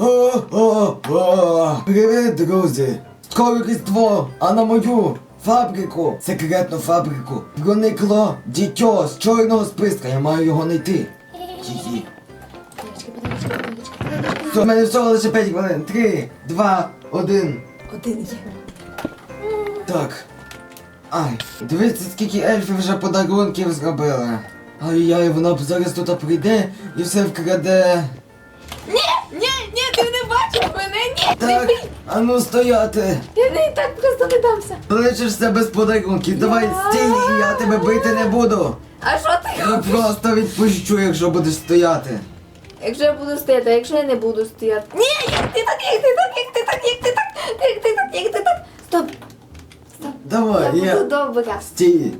О-о-о! Привіт, друзі! Скоро Різдво, а на мою фабрику, секретну фабрику, проникло дітьо з чорного списка. Я маю його знайти. Все, в мене всього лише 5 хвилин. 3, 2, 1. Один є. Так. Ай, дивіться, скільки ельфів вже подарунків зробили. Ай-яй, вона зараз тут прийде і все вкраде. Ні, ні, ти не бачиш мене, ні! Не Так, а ну стояти. Я не так просто не дамся. Лишишся без подарунків. Давай Я- стій, я тебе бити не буду. А що ти Я просто відпущу, якщо будеш стояти. Якщо я буду стояти, а якщо я не буду стояти. Ні, як ти так, як ти так, як ти так, як ти так, як ти так, як ти так. Стоп. Стоп. Давай, я я. буду добра. Стій.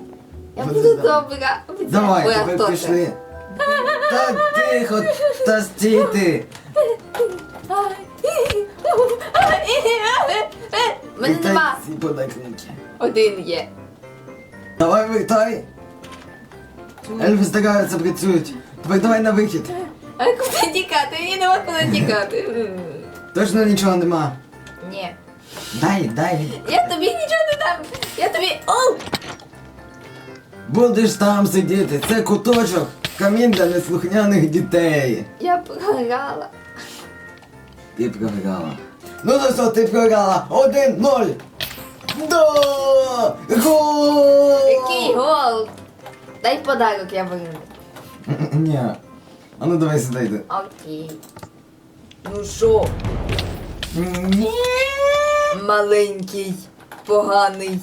Я буду добра. добра. Обіцяю. Давай, Ой, а тепер хто це? пішли. Та тихо, та стій ти. Мене Вітай нема. ці подарунки. Один є. Давай витай. Ельфи стараються, працюють. Тепер давай на вихід. А куди тікати? Мені нема куди тікати. Точно нічого нема. Ні. Дай, дай. Я тобі нічого не дам. Я тобі. Оу! Будеш там сидіти. Це куточок. Камін для неслухняних дітей. Я програла. Ти програла. Ну то що, ти програла? Один-ноль. Да! Гол! Який гол? Дай подарок, я виграю. Ні. А ну давай сюди йди. Окей. Ну що, Ні. маленький, поганий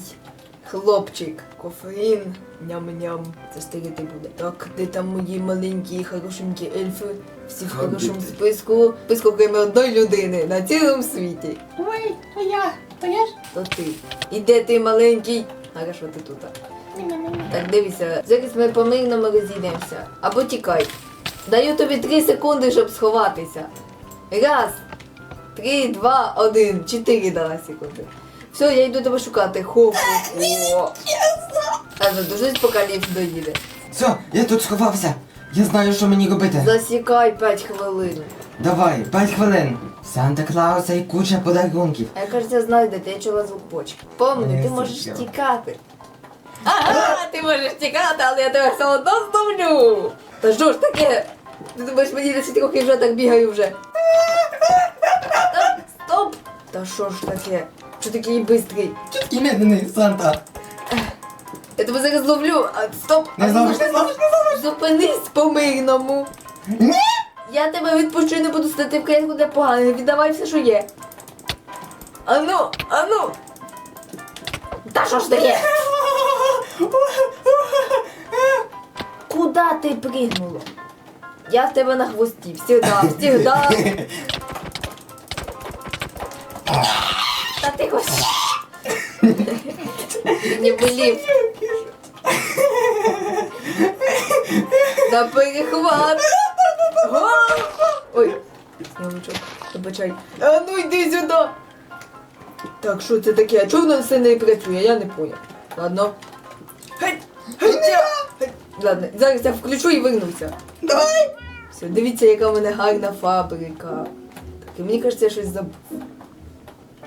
хлопчик. Кофеїн. Ням-ням. Це старити буде. Так, де там мої маленькі хорошенькі ельфи? Всі в хорошому списку. Списку крім одної людини на цілому світі. Ой, то я, то я ж. То ти. І де ти маленький? Хорошо, ти тут. Так, дивися, зараз ми по мирному розійдемося. Або тікай. Даю тобі три секунди, щоб сховатися. Раз, три, два, один. Чотири дала секунди. Все, я йду тебе шукати. Хопу. О. А задужись, поки ліфт доїде. Все, я тут сховався. Я знаю, що мені робити. Засікай 5 хвилин. Давай, 5 хвилин. Санта Клауса і куча подарунків. А я кажеться, знаю, де ти я чула звук почки. Помни, ти можеш тікати. Ага, ти можеш тікати, але я тебе все одно здобню. Та що ж таке? Ти думаєш, мені 10 років вже так бігаю вже. Стоп! Та що ж таке? Що такий бистрий? Чуткий медлений Санта. Я тебе зараз зловлю. А, стоп! Не зловиш, не зловиш, не зловиш. Зупинись по мирному. Ні! Я тебе відпущу і не буду стати в клітку, де погано. Віддавай все, що є. Ану, ану. Та що ж таке? Куда ти пригнула? Я в тебе на хвості. Всегда, всегда. Та ти хоч. Не болів. На перехват. Ой, Снігурочок, вибачай. А ну йди сюди. Так, що це таке? А чого воно все не працює? Я не поняв. Ладно. Геть! Геть! Геть! Ладно, зараз я включу і вернуся. Давай! Все, дивіться, яка в мене гарна фабрика. Так, і мені кажеться, я щось забув.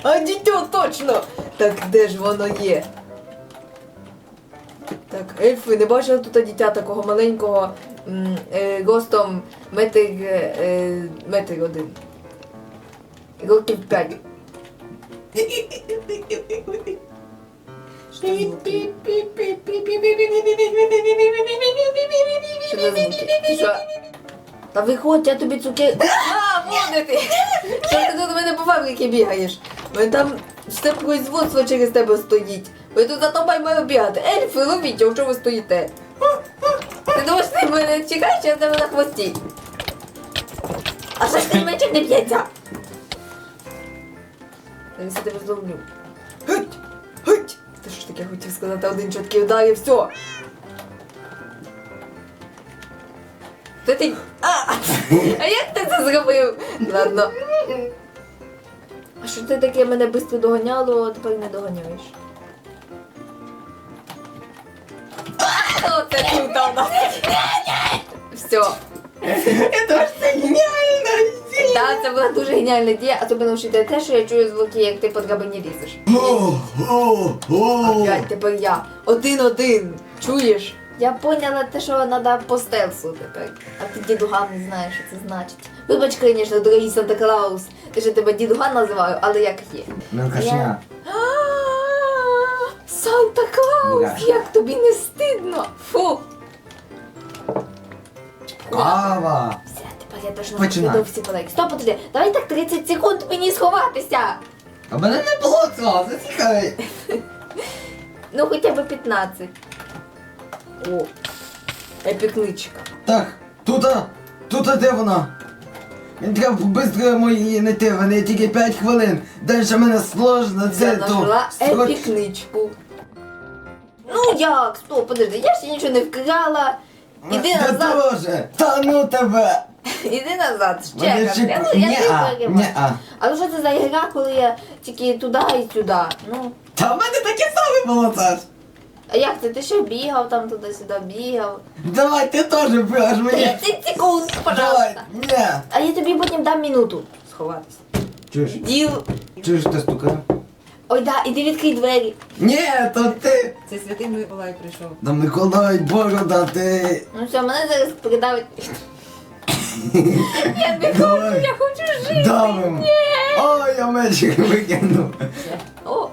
А дітьо, точно! Так де ж воно є? Так, ельфи, не бачили тут дитя такого маленького м, е, ростом метр, е, е, метр один. Років п'ять. Та виходь, я тобі цукер... А, вон ти! Що ти тут до мене по фабрики бігаєш? Там все производство через тебе стоїть. Ви тут за тобою маю бігати. Ельфи, ловіть, чому ви стоїте? Ти думаєш, ти мене чекаєш, я тебе на хвості. А що ж ти мечем не б'ється? Я себе зловлю. Геть! Геть! Ти що ж таке хотів сказати один чіткий удар і все. Та ти. А! А як ти це зробив? Ладно. А що ти таке мене швидко доганяло, а тепер не доганяєш? Вдав нас. Все. Это ж гениально! Так, це була дуже геніальна ідея, особливо вчити те, що я чую звуки, як ти по драбині лізеш. О, о, о. Опять тепер я. Один-один. Чуєш? Я поняла те, що треба по стелсу тепер. А ти дідуган не знаєш, що це значить. Вибач, звісно, дорогий Санта Клаус, ти що тебе дідуган називаю, але як є. Мелкашня. А, Санта Клаус, як тобі не стидно. Фу. Кава. Все, тепер я точно Починай. піду всі подайки. Стоп, подожди, давай так 30 секунд мені сховатися. А мене не було цього, зачекай. Ну, хоча б 15. О, епікничка. Так, тут, тут де вона? Мені треба швидко її знайти, вони тільки 5 хвилин. Дальше мене сложно, це Я то. строч- епікничку. Ну як? Стоп, подожди, я ж нічого не вкрала. Іди Я назад, теж. Та ну тебе. іди назад, ще чек- раз. Я, я Ні-а, не ні-а. Але що це за ігра, коли я тільки туди і сюди? Ну, Та в мене таке саме було, Саш. а як це? Ти ще бігав там туди-сюди, бігав. Давай, ти теж бігаш мені. 30 секунд, Давай, пожалуйста. ні. А я тобі потім дам минуту сховатися. Чуєш? Діл. Чуєш, ти стукає? Ой, да, іди відкрий двері. Ні, то ти. Це святий Миколай прийшов. Да Миколай Борода, ти. Ну все, мене зараз придавить. Я не я хочу жити. Давим. Ой, я мечик викинув. О,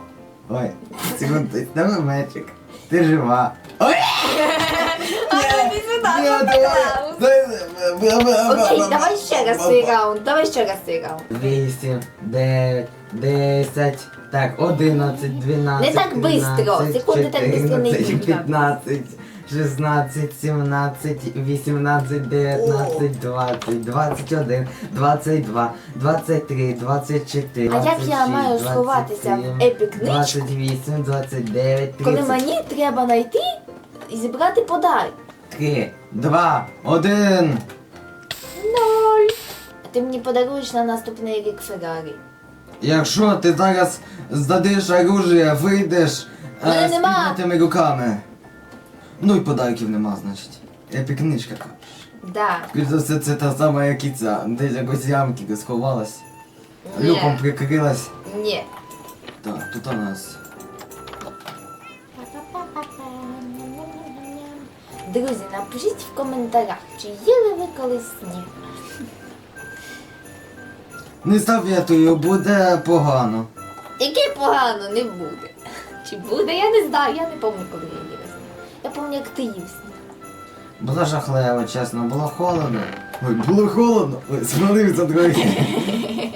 Ой, секунду, давай мечик. Ти жива. Ой! Ні, давай. Окей, давай ще раз цей раунд, давай ще раз цей раунд. Вісім, дев'ять, десять, так, одинадцять, дванадцять, Не так бистро, секунди так бистро не йдуть. п'ятнадцять, шістнадцять, сімнадцять, вісімнадцять, дев'ятнадцять, двадцять, двадцять один, двадцять два, двадцять три, двадцять чотири, А як я маю двадцять сховатися в сім, епікничку? Двадцять вісім, двадцять дев'ять, Коли тридцять мені треба знайти і зібрати три, два, один. Ноль. А ти мені подаруєш на наступний рік Феррарі. Якщо ти зараз здадиш оружие, вийдеш Мене е, з нема. піднятими руками. Ну і подарків нема, значить. Епікничка. Да. За все, це та сама, як і ця. Десь якось ямки сховалась. Ні. Люком прикрилась. Ні. Так, тут у нас. Друзі, напишіть в коментарях, чи їли ви колись сніг. Не советую, буде погано. Яке погано не буде. Чи буде, я не знаю, я не пам'ятаю, коли я її знаю. Я пам'ятаю, як ти їв сніг. Було жахливо, чесно, було холодно. Ой, було холодно. Ой, смалився трохи.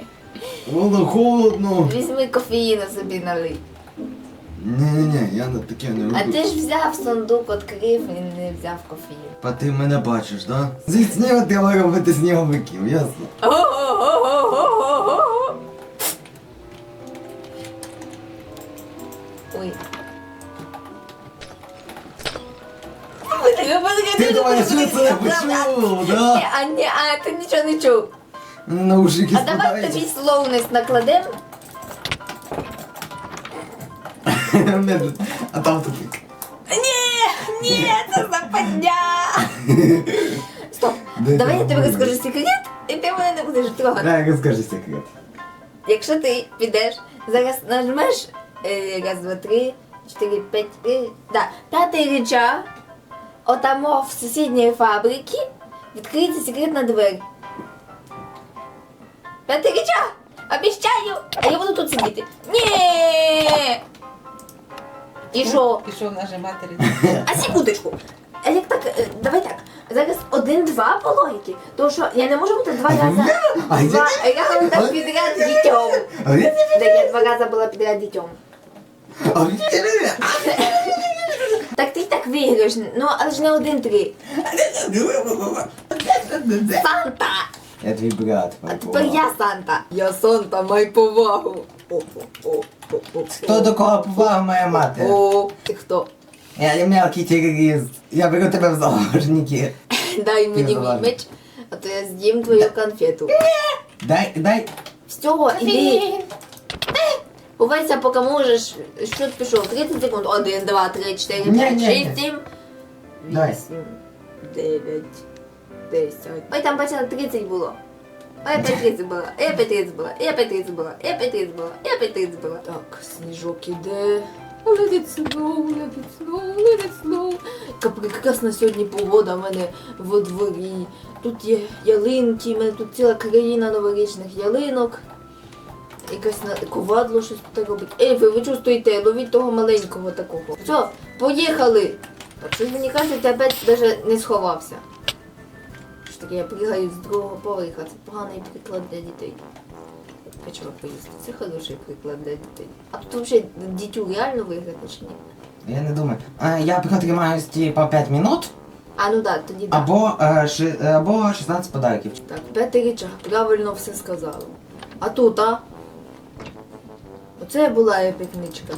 Було холодно. Візьми кофеїну собі налий. Ні-ні-ні, я на таке не А ти ж взяв сундук, відкрив і не взяв кофеїн. А ти мене бачиш, да? Зі снігу треба робити сніговиків, ясно? О-о-о-о-о-о-о. Ой. Ти думаєш, що це не почув, да? А ні, а ти нічого не чув. Наушники А давай тобі слоунес накладем. Спадають. А там тупик. Ні, це западня. Стоп, давай я тобі розкажу секрет, і ти мене не будеш трогати. Дай розкажи секрет. Якщо ти підеш, зараз нажмеш е, раз, два, три, чотири, п'ять, е, да, п'ятий рычаг, отамо в сусідньої фабрики відкриється секретна двері. П'ятий рычаг! Обіщаю! А я буду тут сидіти. Ні! І що? Пішов нажимати А секундочку. А як так, е, давай так. Зараз один-два по логіки. Тому що я не можу бути два рази. А Два рази так підряд дітьом. Так я два рази була підряд дітьом. Так ти й так виграєш, ну але ж не один-три. Санта! Я твій брат, А тепер я Санта. Я Санта, май повагу. О, о, о, о, о, Хто до кого повага моя мати? О, ти хто? Я не мелкий терорист. Я беру тебе в заложники. Дай мені мій меч, а то я з'їм твою конфету. Дай, дай. Все, іди. Ховайся, поки можеш. Що ти пішов? 30 секунд. 1, 2, 3, 4, Ні, 5, ні, 6, ні. 7, Дай. 8, 9, 10. Ой, там бачила 30 було. Я опять 30 була, я опять 30 була, я опять 30 була, я опять 30 була, я опять 30 була. Так, сніжок іде. Let it snow, let it snow, let it snow. Яка прекрасна сьогодні погода в мене во дворі. Тут є ялинки, в мене тут ціла країна новорічних ялинок. Якась на ковадло щось тут робить. Ей, ви, ви чого стоїте? Ловіть того маленького такого. Все, поїхали! Так що мені кажуть, ти опять даже не сховався. Що таке, я пригаю з другого поверха, це поганий приклад для дітей. Печива поїсти. Це хороший приклад для дітей. А тут взагалі дітю реально виграти чи ні? Я не думаю. А, я протримаюсь типа 5 минут, А ну так, тоді так. або, е, ши, або 16 подарків. Так, п'ятиріччя правильно все сказала. А тут, а? Оце була епікничка.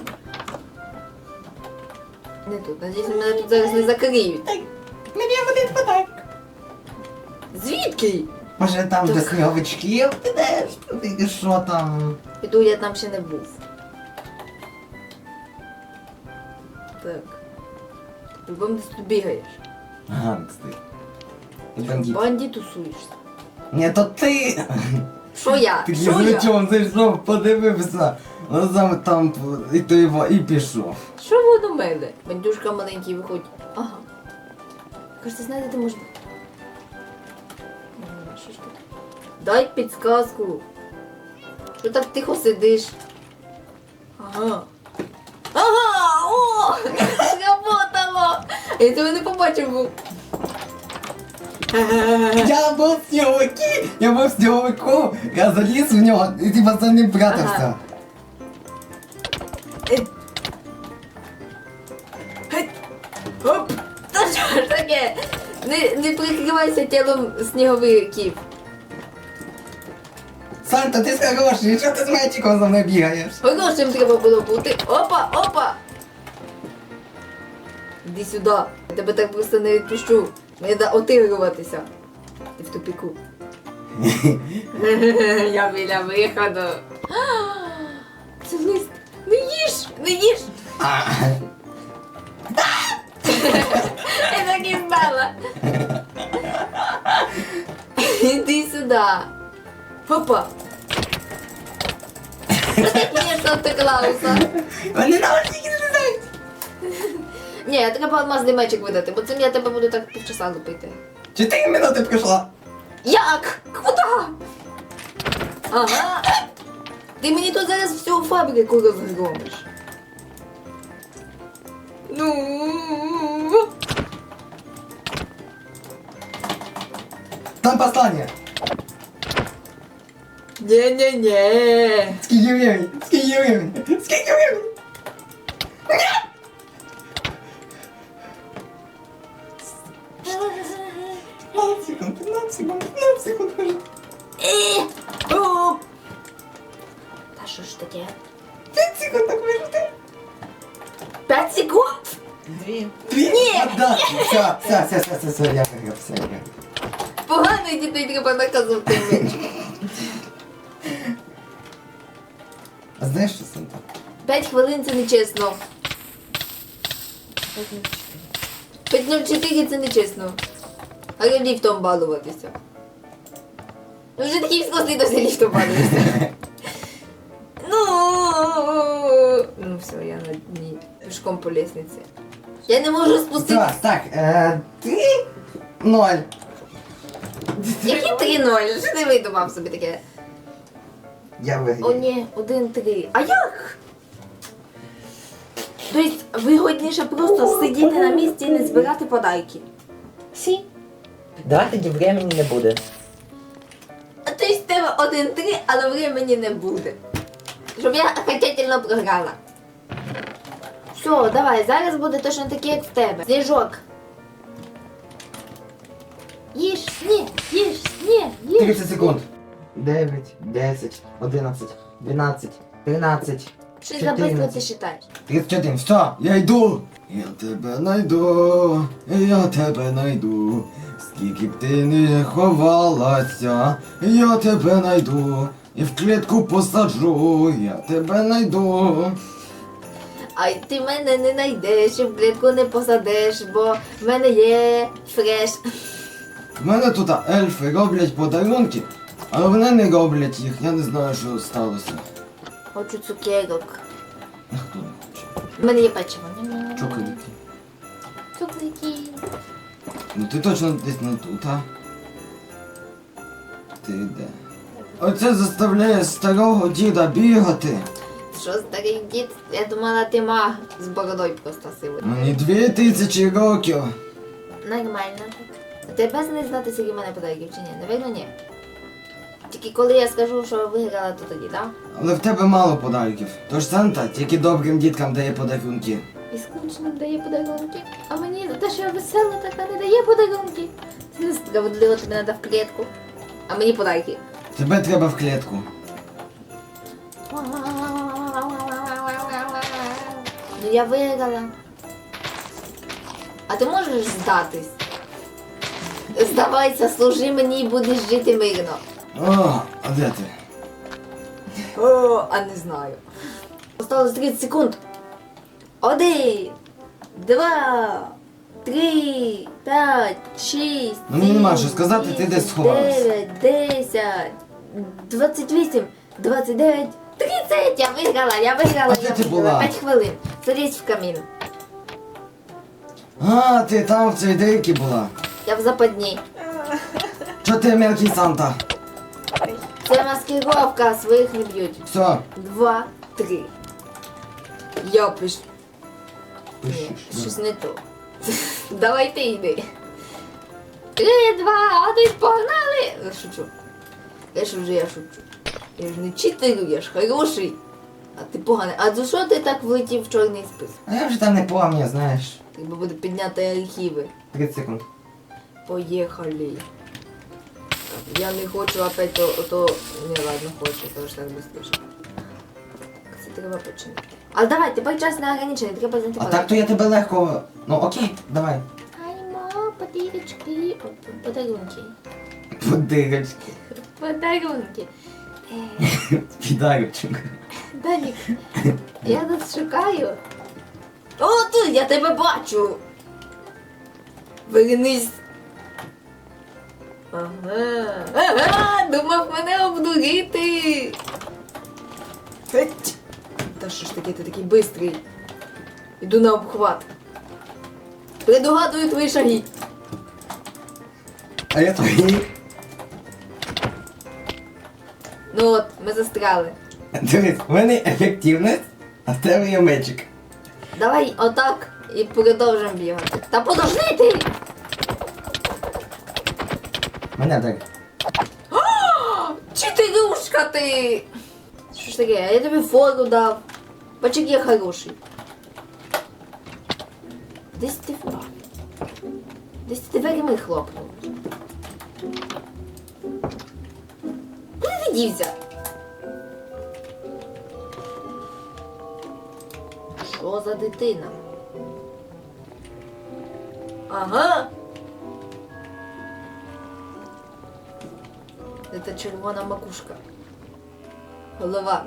Не тут. Надіюсь, мене тут зараз не закриють. Мені один подарок. Звідки? Може там до кривочків підеш, і що там? Піду, я там ще не був. Так. Ти бом десь тут бігаєш. Гангстер. Ти бандит. Банді тусуєшся. Ні, то ти! Що я? Ти Що я? язичом зайшов, подивився. Ну саме там і то його і пішов. Що воно мене? Бандюшка маленький виходить. Ага. Кажете, знаєте, ти можеш. Дай підсказку. Що так тихо сидиш? Ага. Ага! О! Сработало! Я тебе не побачив був. Я був в сніговики, я був в сніговику, я заліз в нього і типа за ним прятався. Ага. Е. Геть. Оп! Та що ж таке? Не, не прикривайся тілом сніговиків. Санта, ти хороший, що ти з мечиком за мною бігаєш? Хорошим треба було бути. Опа, опа! Іди сюди. Я тебе так просто не відпущу. Мені треба отигруватися. Ти в тупіку. Я біля виходу. Це лист. Не їж! Не їж! Я так і знала. Іди сюди. Папа. Ні, Санта Клауса. Вони наушники не знають. Ні, треба алмазний мечик видати, бо цим я тебе буду так півчаса лупити. Чотири минути пройшло. Як? Куда? Ага. Ти мені тут зараз всю фабрику розгромиш. Ну. Там послання. Ні-ні-ні. Скільки времени? Скільки времени? Скільки времени? 15 секунд, 15 секунд, 15 секунд. кажу. Е, о. Та що ж таке? 5 секунд так вижити. П'ять секунд? Дві. Дві? Ні! Да. Все, все, все, все, все, все, я виграв, все, я виграв. Поганий дітей треба наказувати Знаєш що, Санта? П'ять хвилин це нечесно. 5.04 це нечесно. А я ліфтом балуватися. Ну вже такий взрослий досі ліфтом балуєшся. Ну, ну все, я на дні. Пішком по лестниці. Я не можу спуститися. Так, так, е, три, ноль. Які 3-0? Що ти видумав собі таке? Я О ні, 1-3. А як? Тобто вигодніше просто сидіти на місці і не збирати подайки. Сі. Давай тоді времени не буде. А то есть в тебе 1-3, але времени не буде. Щоб я окончательно програла. Все, давай, зараз буде точно таке, як в тебе. Сніжок. Їж, ні, їж, ні, їж. 30 секунд. 9, 10, 11, 12, 13, Щось за быстро 14. ти считаєш. 31, все, я йду. Я тебе найду, я тебе найду. Скільки б ти не ховалася, я тебе найду. І в клітку посаджу, я тебе найду. Ай, ти мене не знайдеш, і в клітку не посадиш, бо в мене є фреш. В мене тут ельфи роблять подарунки. Але вони не роблять їх, я не знаю, що сталося. Хочу цукерок. А хто не хоче? У мене є печиво. Чоколики. Цукерки. Ну ти точно десь не тут, а? Ти де? Оце заставляє старого діда бігати. Що старий дід? Я думала, ти маг з бородою просто сивий. Мені дві тисячі років. Нормально ти без не знати, скільки в мене подарків чи ні? Навірно, ні. Тільки коли я скажу, що виграла, то тоді, так? Але в тебе мало подарків. Тож Санта тільки добрим діткам дає подарунки. І скучним дає подарунки, а мені за те, що я весела, така не дає подарунки. Це несправедливо, тобі треба в клітку. А мені подарки. Тебе треба в клітку. Ну я виграла. А ти можеш здатись? Здавайся, служи мені і будеш жити мирно. О, а де ти? О, а не знаю. Осталось 30 секунд. Один, два, три, п'ять, шість. Ну, мені нема що сказати, ти десь сховалась. Дев'ять, десять, двадцять вісім, двадцять дев'ять, тридцять. Я виграла, я виграла, А де я ти була? П'ять хвилин. Залізь в камін. А, ти там в цій дейці була. Я в западні. Чо ти мелкий Санта? Це маскировка, своїх не б'ють. Все. Два, три. Я пишу. Ні, щось не то. Давай ти йди. Три, два, один, погнали! Я шучу. Я ж вже я шучу. Я ж не читерю, я ж хороший. А ти поганий. А за що ти так влетів в чорний спис? А я вже там не пам'ятаю, знаєш. Треба буде підняти архіви. 30 секунд. Поїхали. Я не хочу опять то, то... Не, ладно, хочу, то ж так быстріше. Це треба починати. А давай, тепер час не ограничений, треба знайти А так то я тебе легко. Ну окей, давай. Аймо, подарочки. О, Подарунки. Подирочки. Подарунки. Е, Підарочок. Данік, я тут шукаю. О, тут я тебе бачу. Вернись. Ага. Ага, думав мене обдурити. Геть. Та що ж таке, ти такий бистрий. Іду на обхват. Предугадую твої шаги. А я твої. Ну от, ми застряли. Дивись, в мене ефективність, а в тебе є мечик. Давай отак і продовжимо бігати. Та подожди ти! Мене так. Чотирюшка ти! Що ж таке, я тобі фору дав. Бач, який я хороший. Десь ти впав. Десь ти дверми хлопнув. Куди ти дівся? Що за дитина? Ага. Це червона макушка. Голова.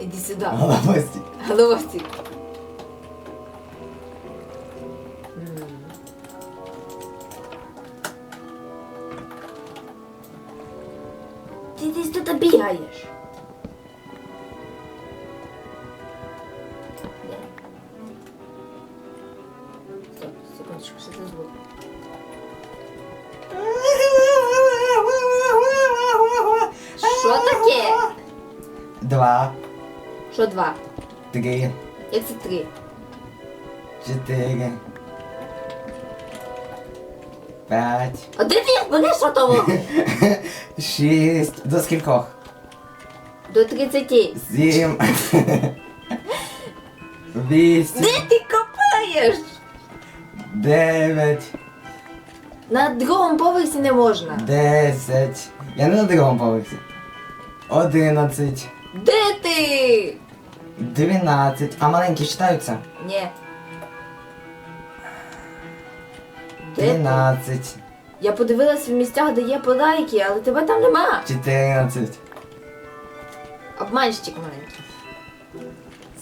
Іди сюди. Головастик. Головостик. Що два? три, Як це три? чотири. П'ять. А де ти береш отого? Шість. До скількох? До 30. Сім. Вісім. Де ти копаєш? Дев'ять. На другому поверсі не можна. Десять. Я не на другому поверсі. Одинадцять. Де ти? Дванадцять. А маленькі читаються? Ні. Де ти? Я подивилась в місцях, де є подайки, але тебе там нема. Чотирнадцять. Обманщик маленький. Ти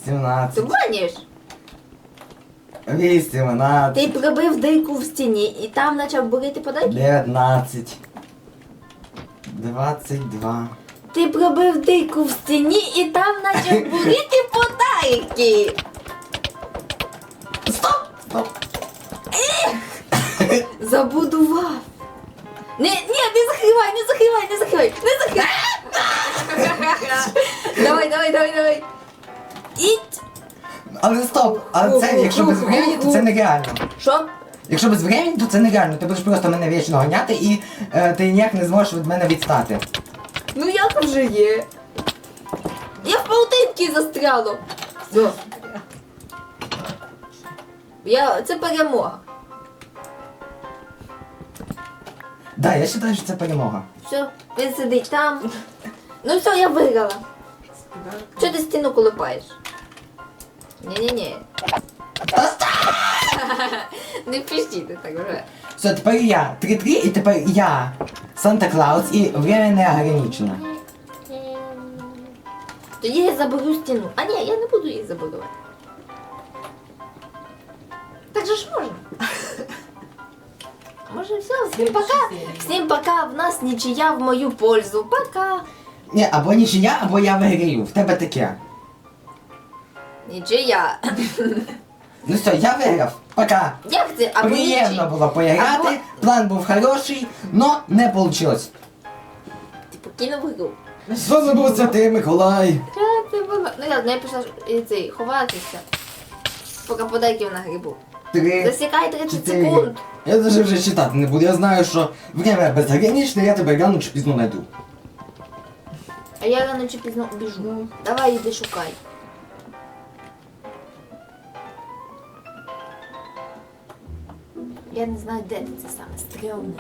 Сімнадцять. обманюєш? Ти Вісімнадцять. пробив дирку в стіні і там почав бурити подайки? Дев'ятнадцять. 22. Ти пробив дирку в стіні і там наче буріти подарки. Стоп! Стоп! Забудував. Не, ні, не закривай, не закривай, не закривай, не закривай. давай, давай, давай, давай. Іть. Але стоп! Але це, якщо без времени, то це нереально. Що? Якщо без времени, то це нереально. Ти будеш просто мене вічно гоняти і е, ти ніяк не зможеш від мене відстати. Ну як вже є? Я в паутинці застряла. Все. Я... Це перемога. Да, я вважаю, що це перемога. Все, він сидить там. Ну все, я виграла. Чого ти стіну колупаєш? Ні-ні-ні. Не пишіть так вже. Все, тепер я. 3-3, і тепер я. Санта Клаус і время не ограничено. Тоді я заберу стіну. А ні, я не буду її забудувати. Так же ж можна. Може все, всім пока. Всім пока, в нас нічия в мою пользу. Пока. Ні, або нічия, або я виграю. В тебе таке. Нічия. Ну все, я виграв. Пока. Як це? Або Приємно було поіграти, Або- план був хороший, но не вийшло. Ти покинув гру. З вами був Святий Миколай. Ну я, ну, я пішла е, цей, ховатися. Поки подарків на грибу. Три, Засікай 30 чотири. секунд. Я навіть вже читати не буду. Я знаю, що время безграничне, я тебе рано чи пізно знайду. А я рано чи пізно біжу. Давай іди шукай. Я не знаю, де ти це саме стрьомне.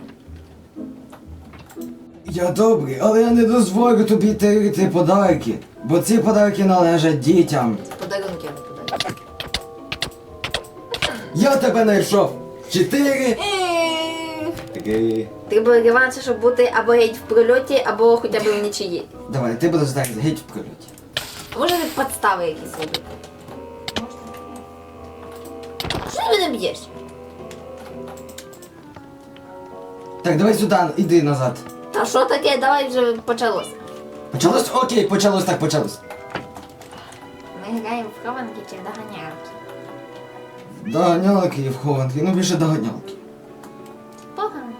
Я добрий, але я не дозволю тобі тирити подарки, бо ці подарки належать дітям. Подарунки я не подарую. Я тебе знайшов. Чотири. Три. Треба реванша, щоб бути або геть в прольоті, або хоча б в нічиї. Давай, ти будеш зараз геть в прольоті. А може не підстави якісь робити? Що ти мене б'єш? Так, давай сюди, іди назад. Та що таке? Давай вже почалося. Почалось? Окей, почалось так, почалось. Ми граємо в хованки чи в доганялки. Доганялки і вхованки, ну більше доганялки. Погано.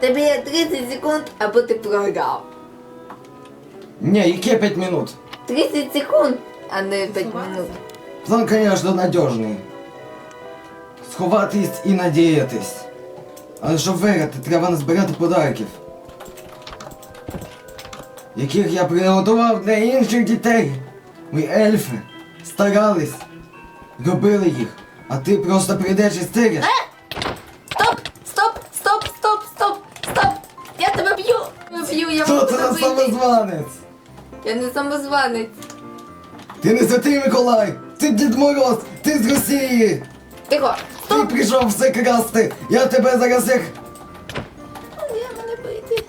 Тобі є 30 секунд, або ти програв. Ні, яке 5 минут? 30 секунд, а не 5 минут. План, конечно, надіжний. Сховатись і надіятись. Але щоб виграти, треба назбирати подарків. Яких я приготував для інших дітей. Ми ельфи старались, робили їх, а ти просто прийдеш і стириш. Стоп! Стоп! Стоп! Стоп! Стоп! Стоп! Я тебе б'ю! Я б'ю, я Що можу це за тебе бити. самозванець? Я не самозванець. Ти не святий Миколай! Ти Дід Мороз! Ти з Росії! Тихо! Прийшов все красти! Я тебе зараз як Де мене бити?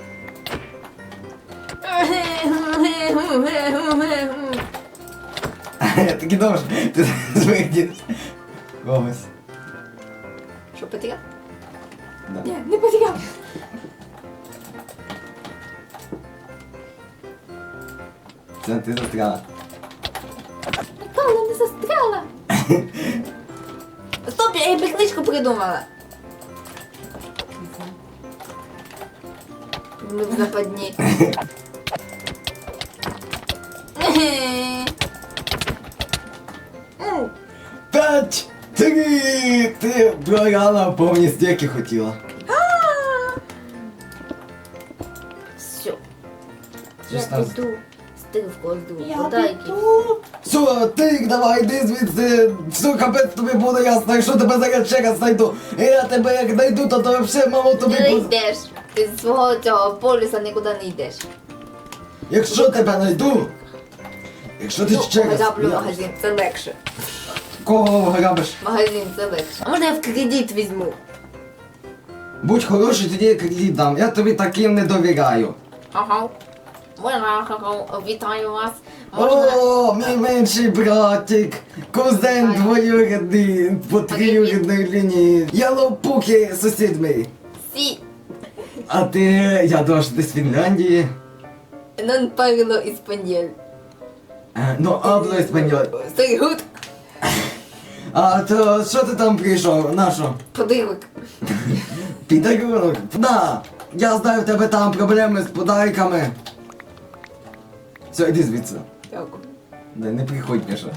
Такі довж, ти своїх дід. Що, потеряв? Да. Ні, не потеряв. Це ти застряла. Придумала. Ми в западні. М, П'ять! Три! Ти програла повністю, як і хотіла. Все. Я Шістнадцять. Піду стивку жду. Я Подайки. піду. Все, ти давай, йди звідси. Все, капець тобі буде ясно, якщо тебе зараз ще раз знайду. Я тебе як знайду, то то все, мамо, тобі Ти не буде. йдеш. Ти з свого цього полюса нікуди не йдеш. Якщо тебе знайду. Якщо ти Ну, ще раз. граблю я- магазин, це легше. Кого грабиш? Магазин, це легше. А можна я в кредит візьму? Будь хороший, тоді я кредит дам. Я тобі таким не довіряю. Ага. Ага, вітаю вас. О, мій менший братик, кузен двоюрідний по троюрідній лінії. Я лопуки, сусід мій. Сі. А ти, я думав, що ти з Фінляндії. Non parlo español. Е, Ну, абло еспаньоль. Sorry, good. А то що ти там прийшов? На що? Подарунок. Підарунок. Да, я знаю, в тебе там проблеми з подарками. Все, іди звідси. Дякую. Не, не приходь більше.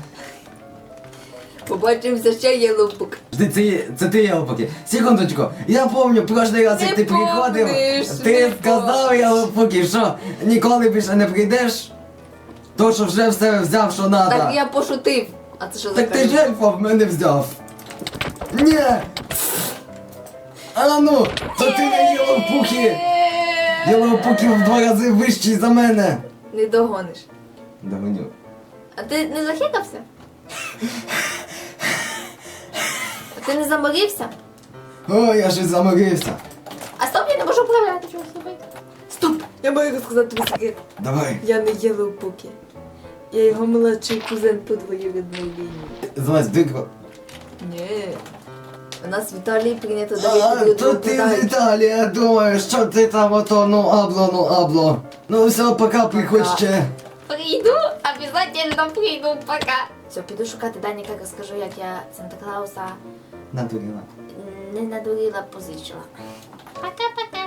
Побачимося ще є лупок. Жди, це, це ти ялопуки. Секундочку, я помню, прошлий раз, як Не ти приходив, помниш, ти не сказав помниш. ялопуки, що ніколи більше не прийдеш. То, що вже все взяв, що надо. Так я пошутив. А це що за Так ти кажу? ж в мене взяв. Ні! А ну, то ти не ялопуки! Ялопуки в два рази вищий за мене. Не догониш. Догоню. А ти не захикався? А ти не заморився? О, я щось заморився. А стоп, я не можу управляти, чого слухай. Стоп! Я маю розказати тобі секрет. Давай. Я не Єлоу Пукі. Я його молодший кузен по двоюрідній лінії. Залазь, дико. Ні. У нас в Італії прийнято А, дарити то ти з подарунки. Італії, я думаю, що ти там ото, ну абло, ну абло. Ну все, пока приходь ще. Прийду, обязательно прийду, пока. Все, піду шукати Даніка, розкажу, як я Санта Клауса Надурила. не надурила, позичила. Пока-пока.